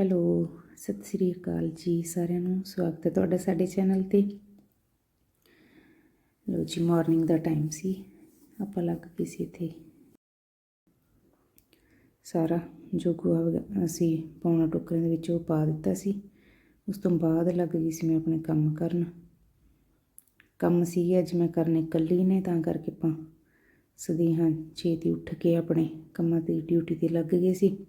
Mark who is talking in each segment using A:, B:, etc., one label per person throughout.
A: Hello, Sat Sri ਅਕਾਲ ਜੀ ਸਾਰਿਆਂ ਨੂੰ, ਸਵਾਗਤ ਹੈ ਤੁਹਾਡਾ ਸਾਡੇ ਚੈਨਲ ਤੇ। ਲੋ ਜੀ ਮਾਰਨਿੰਗ ਦਾ ਟਾਈਮ ਸੀ, ਆਪਾਂ ਲੱਗ ਗਏ ਸੀ ਇੱਥੇ। ਸਾਰਾ ਜੋ ਗੋਹਾ ਵਗੈ- ਅਸੀਂ ਪਾਉਣਾ ਟੋਕਰੇ ਦੇ ਵਿੱਚ ਉਹ ਪਾ ਦਿੱਤਾ ਸੀ। ਉਸ ਤੋਂ ਬਾਅਦ ਲੱਗ ਗਈ ਸੀ ਮੈਂ ਆਪਣੇ ਕੰਮ ਕਰਨ। ਕੰਮ ਸੀ, ਅੱਜ ਮੈਂ ਕਰਨੇ ਇਕੱਲੀ ਨੇ, ਤਾਂ ਕਰਕੇ ਆਪਾਂ ਸਦੀ ਹਾਂ ਛੇਤੀ ਉੱਠ ਕੇ ਆਪਣੇ ਕੰਮਾਂ 'ਤੇ ਡਿਊਟੀ ਤੇ ਲੱਗ ਗਏ ਸੀ।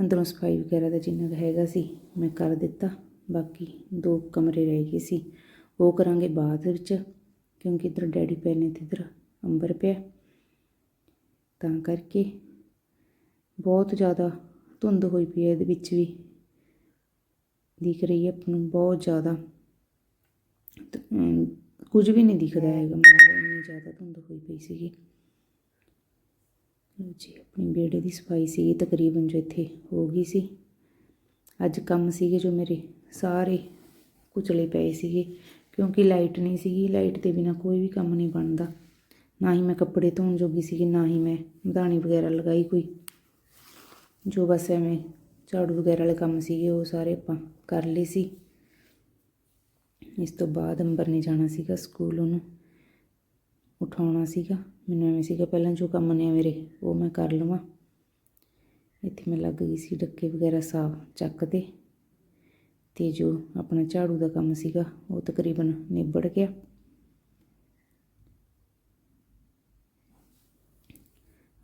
A: ਅੰਦਰੋਂ ਸਫ਼ਾਈ ਵਗੈਰਾ ਦਾ ਜਿੰਨਾ ਕੁ ਹੈਗਾ ਸੀ, ਮੈਂ ਕਰ ਦਿੱਤਾ। ਬਾਕੀ ਦੋ ਕਮਰੇ ਰਹਿ ਗਏ ਸੀ। ਉਹ ਕਰਾਂਗੇ ਬਾਅਦ ਵਿੱਚ, ਕਿਉਂਕਿ ਇੱਧਰ ਡੈਡੀ ਪਏ ਨੇ ਤੇ ਇੱਧਰ ਅੰਬਰ ਪਿਆ। ਤਾਂ ਕਰਕੇ ਬਹੁਤ ਜ਼ਿਆਦਾ ਧੁੰਦ ਹੋਈ ਪਈ ਹੈ ਇਹਦੇ ਵਿੱਚ ਵੀ। ਦਿਖ ਰਹੀ ਹੈ ਆਪਾਂ ਨੂੰ ਬਹੁਤ ਜ਼ਿਆਦਾ। ਕੁਝ ਵੀ ਨਹੀਂ ਦਿਖਦਾ ਹੈਗਾ। ਇੰਨੀ ਜ਼ਿਆਦਾ ਧੁੰਦ ਹੋਈ ਪਈ ਸੀਗੀ। ਲਓ ਜੀ ਆਪਣੀ ਬੇੜੇ ਦੀ ਸਫ਼ਾਈ ਸੀਗੀ, ਤਕਰੀਬਨ ਜੋ ਇੱਥੇ ਹੋ ਗਈ ਸੀ। ਅੱਜ ਕੰਮ ਸੀਗੇ ਜੋ ਮੇਰੇ, ਸਾਰੇ ਕੁਚਲੇ ਪਏ ਸੀਗੇ, ਕਿਉਂਕਿ ਲਾਈਟ ਨਹੀਂ ਸੀਗੀ, ਲਾਈਟ ਦੇ ਬਿਨਾ ਕੋਈ ਵੀ ਕੰਮ ਨਹੀਂ ਬਣਦਾ। ਨਾ ਹੀ ਮੈਂ ਕੱਪੜੇ ਧੋਣ ਜੋਗੀ ਸੀਗੀ, ਨਾ ਹੀ ਮੈਂ ਮਧਾਣੀ ਵਗੈਰਾ ਲਗਾਈ ਕੋਈ। ਜੋ ਬਸ ਐਵੇਂ ਝਾੜੂ ਵਗੈਰਾ ਵਾਲੇ ਕੰਮ ਸੀਗੇ, ਉਹ ਸਾਰੇ ਆਪਾਂ ਕਰ ਲਏ ਸੀ। ਇਸ ਤੋਂ ਬਾਅਦ ਅੰਬਰ ਨੇ ਜਾਣਾ ਸੀਗਾ ਸਕੂਲ ਉਹਨੂੰ। ਉਠਾਉਣਾ ਸੀਗਾ। ਮੈਨੂੰ ਐਵੇਂ ਸੀਗਾ, ਪਹਿਲਾਂ ਜੋ ਕੰਮ ਨੇ ਮੇਰੇ, ਉਹ ਮੈਂ ਕਰ ਲਵਾਂ। ਇੱਥੇ ਮੈਂ ਲੱਗ ਗਈ ਸੀ ਡੱਕੇ ਵਗੈਰਾ ਸਾਫ਼ ਚੱਕਦੇ ਤੇ। ਜੋ ਆਪਣਾ ਝਾੜੂ ਦਾ ਕੰਮ ਸੀਗਾ, ਉਹ ਤਕਰੀਬਨ ਨਿਬੜ ਗਿਆ।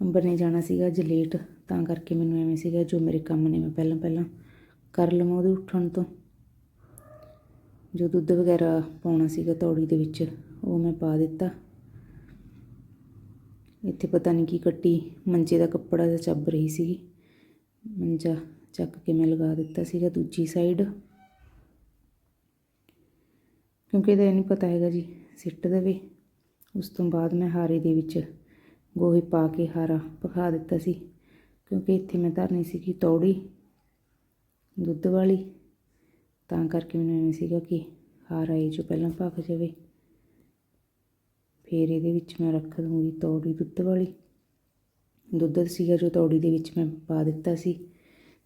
A: ਅੰਬਰ ਨੇ ਜਾਣਾ ਸੀਗਾ ਅੱਜ ਲੇਟ ਤਾਂ ਕਰਕੇ ਮੈਨੂੰ ਐਵੇਂ ਸੀਗਾ ਜੋ ਮੇਰੇ ਕੰਮ ਨੇ ਮੈਂ ਪਹਿਲਾਂ ਪਹਿਲਾਂ ਕਰ ਲਵਾਂ ਉਹਦੇ ਉੱਠਣ ਤੋਂ। ਜੋ ਦੁੱਧ ਵਗੈਰਾ ਪਾਉਣਾ ਸੀਗਾ ਤੌੜੀ ਦੇ ਵਿੱਚ, ਉਹ ਮੈਂ ਪਾ ਦਿੱਤਾ। ਇੱਥੇ ਪਤਾ ਨਹੀਂ ਕੀ ਕੱਟੀ, ਮੰਜੇ ਦਾ ਕੱਪੜਾ ਜਿਹਾ ਚੱਬ ਰਹੀ ਸੀਗੀ। ਮੰਜਾ ਚੱਕ ਕੇ ਮੈਂ ਲਗਾ ਦਿੱਤਾ ਸੀਗਾ ਦੂਜੀ ਸਾਈਡ ਕਿਉਂਕਿ ਇਹਦਾ ਇਹ ਨਹੀਂ ਪਤਾ ਹੈਗਾ ਜੀ, ਸਿੱਟ ਦੇਵੇ। ਉਸ ਤੋਂ ਬਾਅਦ ਮੈਂ ਹਾਰੇ ਦੇ ਵਿੱਚ ਗੋਹੇ ਪਾ ਕੇ ਹਾਰਾ ਪਕਾ ਦਿੱਤਾ ਸੀ। ਕਿਉਂਕਿ ਇੱਥੇ ਮੈਂ ਧਰਨੀ ਸੀਗੀ ਤੌੜੀ, ਦੁੱਧ ਵਾਲੀ। ਤਾਂ ਕਰਕੇ ਮੈਨੂੰ ਐਵੇਂ ਸੀਗਾ ਕਿ ਹਾਰਾ ਇਹ ਜੋ ਪਹਿਲਾਂ ਪੱਕ ਜਾਵੇ। ਫਿਰ ਇਹਦੇ ਵਿੱਚ ਮੈਂ ਰੱਖ ਦੂੰਗੀ ਤੌੜੀ ਦੁੱਧ ਵਾਲੀ। ਦੁੱਧ ਸੀਗਾ ਜੋ ਤੌੜੀ ਦੇ ਵਿੱਚ ਮੈਂ ਪਾ ਦਿੱਤਾ ਸੀ।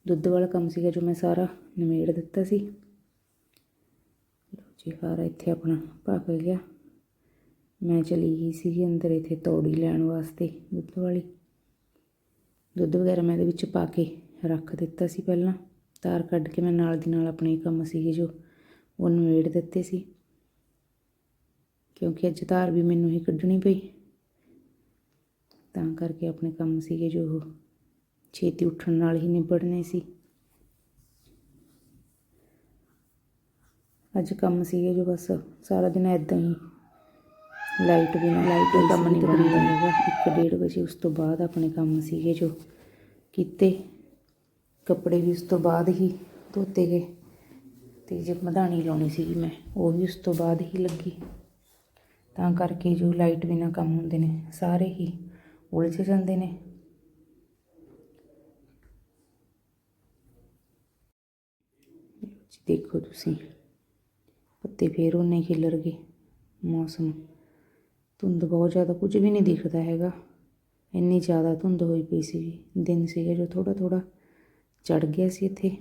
A: ਦੁੱਧ ਵਾਲਾ ਕੰਮ ਸੀਗਾ ਜੋ ਮੈਂ ਸਾਰਾ ਨਿਮੇੜ ਦਿੱਤਾ ਸੀ। ਲਓ ਜੀ, ਹਾਰਾ ਇੱਥੇ ਆਪਣਾ ਪੱਕ ਗਿਆ। ਮੈਂ ਚਲੀ ਗਈ ਸੀਗੀ ਅੰਦਰ ਇੱਥੇ ਤੌੜੀ ਲੈਣ ਵਾਸਤੇ ਦੁੱਧ ਵਾਲੀ। ਦੁੱਧ ਵਗੈਰਾ ਮੈਂ ਇਹਦੇ ਵਿੱਚ ਪਾ ਕੇ ਰੱਖ ਦਿੱਤਾ ਸੀ ਪਹਿਲਾਂ। ਤਾਰ ਕੱਢ ਕੇ ਮੈਂ ਨਾਲ ਦੀ ਨਾਲ ਆਪਣੇ ਕੰਮ ਸੀਗੇ ਜੋ ਉਹ ਨਿਮੇੜ ਦਿੱਤੇ ਸੀ। ਕਿਉਂਕਿ ਅੱਜ ਧਾਰ ਵੀ ਮੈਨੂੰ ਹੀ ਕੱਢਣੀ ਪਈ। ਤਾਂ ਕਰਕੇ ਆਪਣੇ ਕੰਮ ਸੀਗੇ ਜੋ ਛੇਤੀ ਉੱਠਣ ਨਾਲ ਹੀ ਨਿਬੜਨੇ ਸੀ। ਅੱਜ ਕੰਮ ਸੀਗੇ ਜੋ ਬਸ ਸਾਰਾ ਦਿਨ ਐਦਾਂ ਹੀ। ਲਾਈਟ ਬਿਨਾਂ ਲਾਈਟ ਤੋਂ ਕੰਮ ਨਹੀਂ ਬਣਦਾ ਹੈਗਾ। 1:30 ਵਜੇ ਉਸ ਤੋਂ ਬਾਅਦ ਆਪਣੇ ਕੰਮ ਸੀਗੇ ਜੋ ਕੀਤੇ। ਕੱਪੜੇ ਵੀ ਉਸ ਤੋਂ ਬਾਅਦ ਹੀ ਧੋਤੇ ਗਏ। ਤੇ ਜੇ ਮਧਾਣੀ ਲਾਉਣੀ ਸੀਗੀ ਮੈਂ ਉਹ ਵੀ ਉਸ ਤੋਂ ਬਾਅਦ ਹੀ ਲੱਗੀ। ਤਾਂ ਕਰਕੇ ਜੋ ਲਾਈਟ ਬਿਨਾਂ ਕੰਮ ਹੁੰਦੇ ਨੇ, ਸਾਰੇ ਹੀ ਉਲਝ ਜਾਂਦੇ ਨੇ। ਦੇਖੋ ਤੁਸੀਂ, ਪੱਤੇ ਫੇਰ ਉਹਨੇ ਖਿਲਰ ਗਏ, ਮੌਸਮ। ਧੁੰਦ ਬਹੁਤ ਜ਼ਿਆਦਾ, ਕੁਝ ਵੀ ਨਹੀਂ ਦਿਖਦਾ ਹੈਗਾ। ਇੰਨੀ ਜ਼ਿਆਦਾ ਧੁੰਦ ਹੋਈ ਪਈ ਸੀ, ਦਿਨ ਸੀਗਾ ਜੋ ਥੋੜਾ ਥੋੜਾ ਚੜ ਗਿਆ ਸੀ ਇੱਥੇ।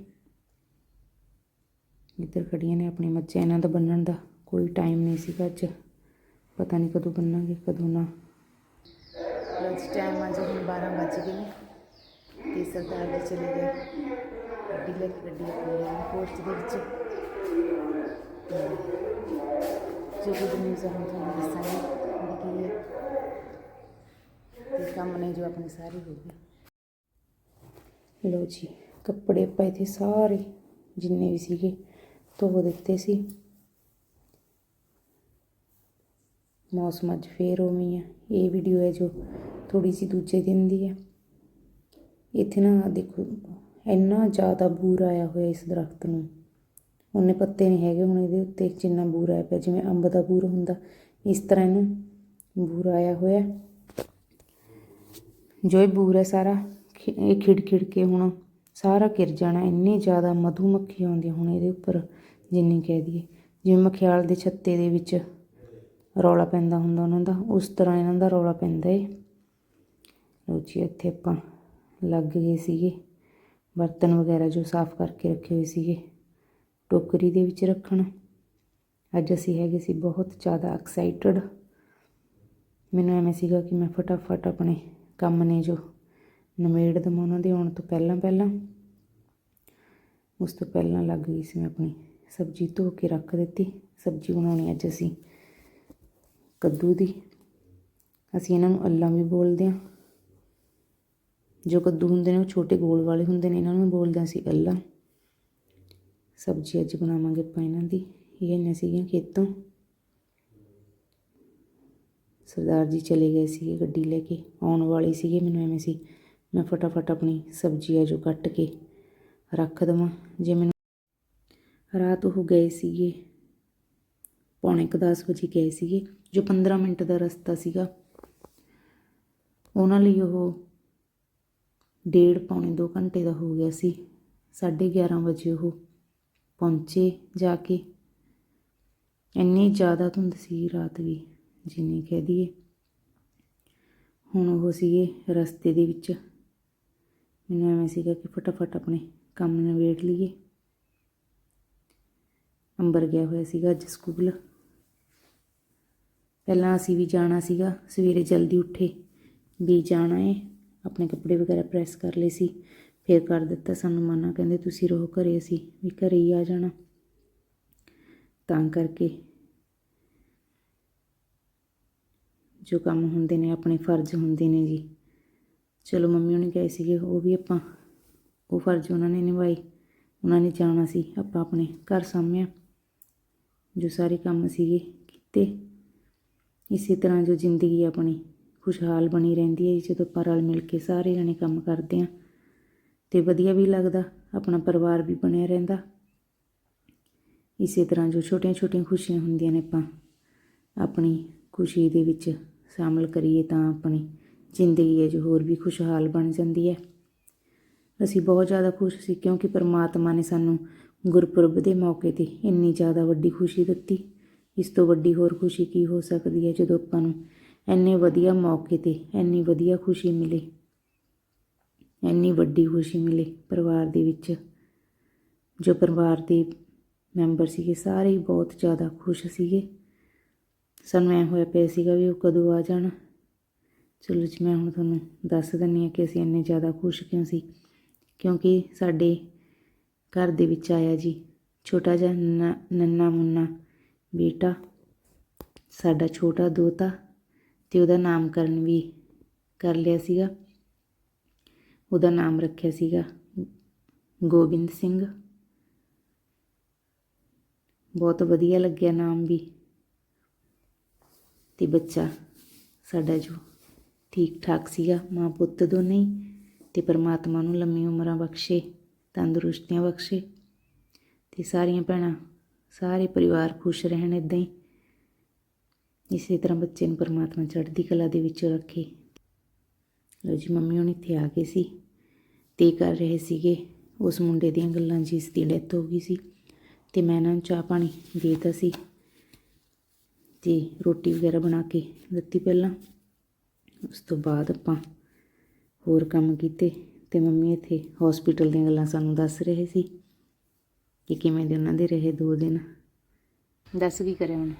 A: ਇੱਧਰ ਖੜੀਆਂ ਨੇ ਆਪਣੀ ਮੱਝਾਂ ਇਹਨਾਂ ਦਾ ਬੰਨਣ ਦਾ ਕੋਈ ਟਾਈਮ ਨਹੀਂ ਸੀਗਾ ਅੱਜ। ਪਤਾ ਨਹੀਂ ਕਦੋਂ ਬੰਨਾਂਗੇ ਕਦੋਂ ਨਾ ਲੰਚ ਟਾਈਮ ਅੱਜ ਹੁਣ 12 ਵੱਜ ਗਏ ਨੇ ਤੇ ਸਰਦਾਰ ਜੀ ਚਲੇ ਗਏ ਗੱਡੀ ਲੈ ਕੇ ਗੱਡੀ ਆਪਣੀ ਪੋਸਟ ਦੇ ਵਿੱਚ ਜੋ ਕੁਝ ਨਿਊਜ਼ ਹੁਣ ਤੁਹਾਨੂੰ ਦੱਸਾਂਗੇ ਵੀ ਕੀ ਹੈ ਤੇ ਕੰਮ ਨੇ ਜੋ ਆਪਣੇ ਸਾਰੇ ਹੋ ਗਏ ਲੋ ਜੀ ਕੱਪੜੇ ਪਏ ਥੇ ਸਾਰੇ ਜਿੰਨੇ ਵੀ ਸੀਗੇ ਧੋ ਦਿੱਤੇ ਸੀ ਮੌਸਮ ਅੱਜ ਫੇਰ ਉਵੇਂ ਆ। ਇਹ ਵੀਡੀਓ ਹੈ ਜੋ ਥੋੜੀ ਜਿਹੀ ਦੂਜੇ ਦਿਨ ਦੀ ਹੈ। ਇੱਥੇ ਨਾ ਦੇਖੋ, ਇੰਨਾ ਜ਼ਿਆਦਾ ਬੂਰ ਆਇਆ ਹੋਇਆ ਇਸ ਦਰਖਤ ਨੂੰ। ਉਹਨੇ ਪੱਤੇ ਨਹੀਂ ਹੈਗੇ, ਹੁਣ ਇਹਦੇ ਉੱਤੇ ਜਿੰਨਾ ਬੂਰ ਆਇਆ ਪਿਆ, ਜਿਵੇਂ ਅੰਬ ਦਾ ਬੂਰ ਹੁੰਦਾ, ਇਸ ਤਰ੍ਹਾਂ ਇਹਨੂੰ ਬੂਰ ਆਇਆ ਹੋਇਆ। ਜੋ ਇਹ ਬੂਰ ਹੈ ਸਾਰਾ ਇਹ ਖਿੜ ਖਿੜ ਕੇ ਹੁਣ ਸਾਰਾ ਗਿਰ ਜਾਣਾ, ਇੰਨੀ ਜ਼ਿਆਦਾ ਮਧੂ ਮੱਖੀ ਆਉਂਦੀ ਹੁਣ ਇਹਦੇ ਉੱਪਰ, ਜਿੰਨੀ ਕਹਿ ਦਈਏ। ਜਿਵੇਂ ਮਖਿਆਲ ਦੇ ਛੱਤੇ ਦੇ ਵਿੱਚ ਰੌਲਾ ਪੈਂਦਾ ਹੁੰਦਾ ਉਹਨਾਂ ਦਾ, ਉਸ ਤਰ੍ਹਾਂ ਇਹਨਾਂ ਦਾ ਰੌਲਾ ਪੈਂਦਾ ਏ। ਲਓ ਜੀ, ਇੱਥੇ ਆਪਾਂ ਲੱਗ ਗਏ ਸੀਗੇ। ਬਰਤਨ ਵਗੈਰਾ ਜੋ ਸਾਫ਼ ਕਰਕੇ ਰੱਖੇ ਹੋਏ ਸੀਗੇ, ਟੋਕਰੀ ਦੇ ਵਿੱਚ ਰੱਖਣ। ਅੱਜ ਅਸੀਂ ਹੈਗੇ ਸੀ ਬਹੁਤ ਜ਼ਿਆਦਾ ਐਕਸਾਈਟਡ ਮੈਨੂੰ ਐਵੇਂ ਸੀਗਾ ਕਿ ਮੈਂ ਫਟਾਫਟ ਆਪਣੇ ਕੰਮ ਨੇ ਜੋ ਨਿਮੇੜ ਦੇਵਾਂ ਉਹਨਾਂ ਦੇ ਆਉਣ ਤੋਂ ਪਹਿਲਾਂ ਪਹਿਲਾਂ। ਉਸ ਤੋਂ ਪਹਿਲਾਂ ਲੱਗ ਗਈ ਸੀ ਮੈਂ ਆਪਣੀ ਸਬਜ਼ੀ ਧੋ ਕੇ ਰੱਖ ਦਿੱਤੀ। ਸਬਜ਼ੀ ਬਣਾਉਣੀ ਅੱਜ ਅਸੀਂ ਕੱਦੂ ਦੀ। ਅਸੀਂ ਇਹਨਾਂ ਨੂੰ ਅੱਲਾ ਵੀ ਬੋਲਦੇ ਹਾਂ। ਜੋ ਕੱਦੂ ਹੁੰਦੇ ਨੇ, ਉਹ ਛੋਟੇ ਗੋਲ ਵਾਲੇ ਹੁੰਦੇ ਨੇ, ਇਹਨਾਂ ਨੂੰ ਬੋਲਦੇ ਹਾਂ ਅਸੀਂ ਅੱਲਾ। ਸਬਜ਼ੀ ਅੱਜ ਬਣਾਵਾਂਗੇ ਆਪਾਂ ਇਹਨਾਂ ਦੀ। ਇਹ ਨੇ ਸੀਗੀਆਂ ਖੇਤੋਂ। ਸਰਦਾਰ ਜੀ ਚਲੇ ਗਏ ਸੀਗੇ ਗੱਡੀ ਲੈ ਕੇ। ਆਉਣ ਵਾਲੇ ਸੀਗੇ ਮੈਨੂੰ ਐਵੇਂ ਸੀ, ਮੈਂ ਫਟਾਫਟ ਆਪਣੀ ਸਬਜ਼ੀ ਆ ਜੋ ਕੱਟ ਕੇ ਰੱਖ ਦੇਵਾਂ। ਜੇ ਮੈਨੂੰ ਰਾਤ ਉਹ ਗਏ ਸੀਗੇ ਪੌਣੇ ਕੁ ਦਸ ਵਜੇ ਗਏ ਸੀਗੇ, ਜੋ 15 ਮਿੰਟ ਦਾ ਰਸਤਾ ਸੀਗਾ। ਉਹਨਾਂ ਲਈ ਉਹ ਡੇਢ ਪੌਣੇ 2 ਘੰਟੇ ਦਾ ਹੋ ਗਿਆ ਸੀ। 11:30 ਵਜੇ ਉਹ ਪਹੁੰਚੇ ਜਾ ਕੇ। ਇੰਨੀ ਜ਼ਿਆਦਾ ਧੁੰਦ ਸੀ ਰਾਤ ਵੀ, ਜਿੰਨੀ ਕਹਿ ਦਈਏ। ਹੁਣ ਉਹ ਸੀਗੇ ਰਸਤੇ ਦੇ ਵਿੱਚ। ਮੈਨੂੰ ਐਵੇਂ ਸੀਗਾ ਕਿ ਫਟਾਫਟ ਆਪਣੇ ਕੰਮ ਨਿਬੇੜ ਲਈਏ। ਅੰਬਰ ਗਿਆ ਹੋਇਆ ਸੀਗਾ ਅੱਜ ਸਕੂਲ। ਪਹਿਲਾਂ ਅਸੀਂ ਵੀ ਜਾਣਾ ਸੀਗਾ, ਸਵੇਰੇ ਜਲਦੀ ਉੱਠੇ ਵੀ ਜਾਣਾ ਏ। ਆਪਣੇ ਕੱਪੜੇ ਵਗੈਰਾ ਪ੍ਰੈਸ ਕਰ ਲਏ ਸੀ। ਫਿਰ ਕਰ ਦਿੱਤਾ ਸਾਨੂੰ ਮਨਾ, ਕਹਿੰਦੇ ਤੁਸੀਂ ਰਹੋ ਘਰੇ ਅਸੀਂ ਵੀ ਘਰੇ ਹੀ ਆ ਜਾਣਾ। ਤਾਂ ਕਰਕੇ ਜੋ ਕੰਮ ਹੁੰਦੇ ਨੇ, ਆਪਣੇ ਫਰਜ਼ ਹੁੰਦੇ ਨੇ ਜੀ। ਚਲੋ ਮੰਮੀ ਉਹਨੇ ਗਏ ਸੀਗੇ, ਉਹ ਵੀ ਆਪਾਂ, ਉਹ ਫਰਜ਼ ਉਹਨਾਂ ਨੇ ਨਿਭਾਈ ਉਹਨਾਂ ਨੇ ਜਾਣਾ ਸੀ, ਆਪਾਂ ਆਪਣੇ ਘਰ ਸਾਹਮਣੇ ਜੋ ਸਾਰੇ ਕੰਮ ਸੀਗੇ ਕੀਤੇ। ਇਸੇ ਤਰ੍ਹਾਂ ਜੋ ਜ਼ਿੰਦਗੀ ਆਪਣੀ ਖੁਸ਼ਹਾਲ ਬਣੀ ਰਹਿੰਦੀ ਹੈ, ਜਦੋਂ ਆਪਾਂ ਰਲ ਮਿਲ ਕੇ ਸਾਰੇ ਜਣੇ ਕੰਮ ਕਰਦੇ ਹਾਂ, ਤੇ ਵਧੀਆ ਵੀ ਲੱਗਦਾ, ਆਪਣਾ ਪਰਿਵਾਰ ਵੀ ਬਣਿਆ ਰਹਿੰਦਾ। ਇਸੇ ਤਰ੍ਹਾਂ ਜੋ ਛੋਟੀਆਂ-ਛੋਟੀਆਂ ਖੁਸ਼ੀਆਂ ਹੁੰਦੀਆਂ ਨੇ ਆਪਾਂ ਆਪਣੀ ਖੁਸ਼ੀ ਦੇ ਵਿੱਚ ਸ਼ਾਮਲ ਕਰੀਏ, ਤਾਂ ਆਪਣੀ ਜ਼ਿੰਦਗੀ ਹੈ ਜੋ ਹੋਰ ਵੀ ਖੁਸ਼ਹਾਲ ਬਣ ਜਾਂਦੀ ਹੈ। ਅਸੀਂ ਬਹੁਤ ਜ਼ਿਆਦਾ ਖੁਸ਼ ਸੀ ਕਿਉਂਕਿ ਪਰਮਾਤਮਾ ਨੇ ਸਾਨੂੰ ਗੁਰਪੁਰਬ ਦੇ ਮੌਕੇ ਤੇ ਇੰਨੀ ਜ਼ਿਆਦਾ ਵੱਡੀ ਖੁਸ਼ੀ ਦਿੱਤੀ। ਇਸ ਤੋਂ ਵੱਡੀ ਹੋਰ ਖੁਸ਼ੀ ਕੀ ਹੋ ਸਕਦੀ ਹੈ ਜਦੋਂ ਆਪਾਂ ਨੂੰ ਇੰਨੇ ਵਧੀਆ ਮੌਕੇ ਤੇ ਇੰਨੀ ਵਧੀਆ ਖੁਸ਼ੀ ਮਿਲੇ? ਇੰਨੀ ਵੱਡੀ ਖੁਸ਼ੀ ਮਿਲੇ ਪਰਿਵਾਰ ਦੇ ਵਿੱਚ। ਜੋ ਪਰਿਵਾਰ ਦੇ ਮੈਂਬਰ ਸੀਗੇ, ਸਾਰੇ ਹੀ ਬਹੁਤ ਜ਼ਿਆਦਾ ਖੁਸ਼ ਸੀਗੇ। ਸਾਨੂੰ ਐ ਹੋਇਆ ਪਿਆ ਸੀਗਾ ਵੀ ਉਹ ਕਦੋਂ ਆ ਜਾਣ। ਚਲੋ ਜੀ, ਮੈਂ ਹੁਣ ਤੁਹਾਨੂੰ ਦੱਸ ਦਿੰਨੀ ਆ ਕਿ ਅਸੀਂ ਇੰਨੇ ਜ਼ਿਆਦਾ ਖੁਸ਼ ਕਿਉਂ ਸੀ? ਕਿਉਂਕਿ ਸਾਡੇ ਘਰ ਦੇ ਵਿੱਚ ਆਇਆ ਜੀ, ਛੋਟਾ ਜਿਹਾ ਨੰਨਾ ਨੰਨਾ ਮੁੰਨਾ ਬੇਟਾ, ਸਾਡਾ ਛੋਟਾ ਦੋਤਾ ਤੇ ਉਹਦਾ ਨਾਮਕਰਨ ਵੀ ਕਰ ਲਿਆ ਸੀਗਾ। ਉਹਦਾ ਨਾਮ ਰੱਖਿਆ ਸੀਗਾ ਗੋਬਿੰਦ ਸਿੰਘ। ਬਹੁਤ ਵਧੀਆ ਲੱਗਿਆ ਨਾਮ ਵੀ। ਤੇ ਬੱਚਾ ਸਾਡਾ ਜੋ ਠੀਕ ਠਾਕ ਸੀਗਾ, ਮਾਂ ਪੁੱਤ ਦੋਨੇ ਹੀ ਤੇ ਪਰਮਾਤਮਾ ਨੂੰ ਲੰਮੀ ਉਮਰਾਂ ਬਖਸ਼ੇ, ਤੰਦਰੁਸਤੀਆਂ ਬਖਸ਼ੇ ਤੇ ਸਾਰੀਆਂ ਭੈਣਾਂ ਸਾਰੇ ਪਰਿਵਾਰ ਖੁਸ਼ ਰਹਿਣ ਇਦਾਂ ਹੀ। ਇਸੇ ਤਰ੍ਹਾਂ ਬੱਚੇ ਨੂੰ ਪਰਮਾਤਮਾ ਚੜ੍ਹਦੀ ਕਲਾ ਦੇ ਵਿੱਚ ਰੱਖੇ। ਲੋ ਜੀ, ਮੰਮੀ ਹੁਣ ਇੱਥੇ ਆ ਗਏ ਸੀ। ਤੇ ਕਰ ਰਹੇ ਸੀਗੇ, ਉਸ ਮੁੰਡੇ ਦੀਆਂ ਗੱਲਾਂ ਜਿਸ ਦੀ ਡੈਥ ਹੋ ਗਈ ਸੀ। ਤੇ ਮੈਂ ਇਹਨਾਂ ਨੂੰ ਚਾਹ ਪਾਣੀ ਦੇਤਾ ਸੀ। ਤੇ ਰੋਟੀ ਵਗੈਰਾ ਬਣਾ ਕੇ ਦਿੱਤੀ ਪਹਿਲਾਂ। ਉਸ ਤੋਂ ਬਾਅਦ ਆਪਾਂ ਹੋਰ ਕੰਮ ਕੀਤੇ। ਤੇ ਮੰਮੀ ਇੱਥੇ ਹਸਪੀਟਲ ਦੀਆਂ ਗੱਲਾਂ ਸਾਨੂੰ ਦੱਸ ਰਹੇ ਸੀ। ਕਿ ਕਿਵੇਂ ਦੇ ਉਹਨਾਂ ਦੇ ਰਹੇ ਦੋ ਦਿਨ। ਦੱਸ ਕੀ ਕਰਿਆ ਹੁਣ?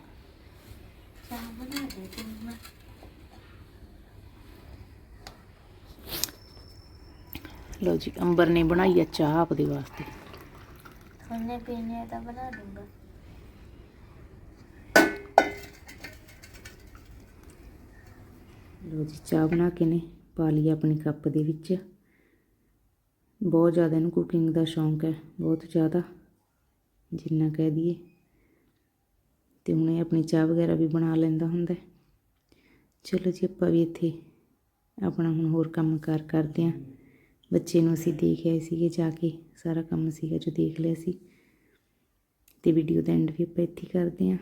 A: ਲੋ ਜੀ ਅੰਬਰ ਨੇ ਬਣਾਈ ਆ ਚਾਹ ਆਪਦੇ ਵਾਸਤੇ।
B: ਉਹਨੇ ਪੀਣੇ ਤਾਂ ਬਣਾ ਦੂੰਗਾ।
A: ਲੋ ਜੀ ਚਾਹ ਬਣਾ ਕੇ ਨੇ ਪਾ ਲਈ ਆਪਣੀ ਕੱਪ ਦੇ ਵਿੱਚ। ਬਹੁਤ ਜ਼ਿਆਦਾ ਇਹਨੂੰ ਕੁਕਿੰਗ ਦਾ ਸ਼ੌਂਕ ਹੈ ਬਹੁਤ ਜ਼ਿਆਦਾ। ਜਿੰਨਾ ਕਹਿ ਦਈਏ। ਤੇ ਹੁਣ ਇਹ ਆਪਣੀ ਚਾਹ ਵਗੈਰਾ ਵੀ ਬਣਾ ਲੈਂਦਾ ਹੁੰਦਾ ਚਲੋ ਜੀ, ਆਪਾਂ ਵੀ ਇੱਥੇ ਆਪਣਾ ਹੁਣ ਹੋਰ ਕੰਮ ਕਾਰ ਕਰਦੇ ਹਾਂ। ਬੱਚੇ ਨੂੰ ਅਸੀਂ ਦੇਖ ਆਏ ਸੀਗੇ ਜਾ ਕੇ, ਸਾਰਾ ਕੰਮ ਸੀਗਾ ਜੋ ਦੇਖ ਲਿਆ ਸੀ। ਤੇ ਵੀਡੀਓ ਦਾ ਐਂਡ ਵੀ ਆਪਾਂ ਇੱਥੇ ਕਰਦੇ ਹਾਂ।